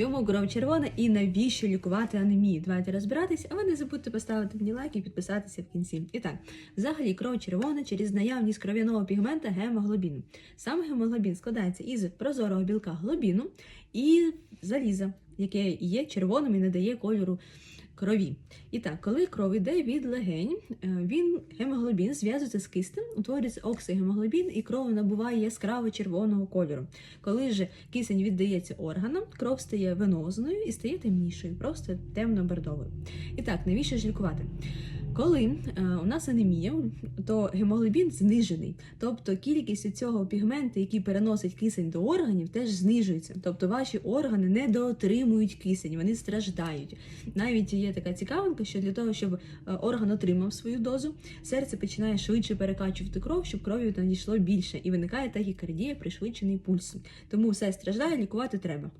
Чому кров червона і навіщо лікувати анемію? Давайте розбиратись, а ви не забудьте поставити мені лайк і підписатися в кінці. І так, взагалі кров червона через наявність кров'яного пігмента гемоглобіну. Сам гемоглобін складається із прозорого білка глобіну і заліза, яке є червоним і надає кольору крові. І так, коли кров йде від легень, е, він гемоглобін зв'язується з кистем, утворюється оксигемоглобін, і кров набуває яскраво червоного кольору. Коли ж кисень віддається органам, кров стає венозною і стає темнішою, просто темно-бордовою. І так, навіщо ж лікувати? Коли е, у нас анемія, то гемоглобін знижений, тобто кількість цього пігменту, який переносить кисень до органів, теж знижується. Тобто ваші органи не доотримують кисень, вони страждають. Навіть є така цікавинка, що для того, щоб е, орган отримав свою дозу, серце починає швидше перекачувати кров, щоб крові надійшло більше, і виникає тахікардія, пришвидшений пульс. Тому все страждає, лікувати треба.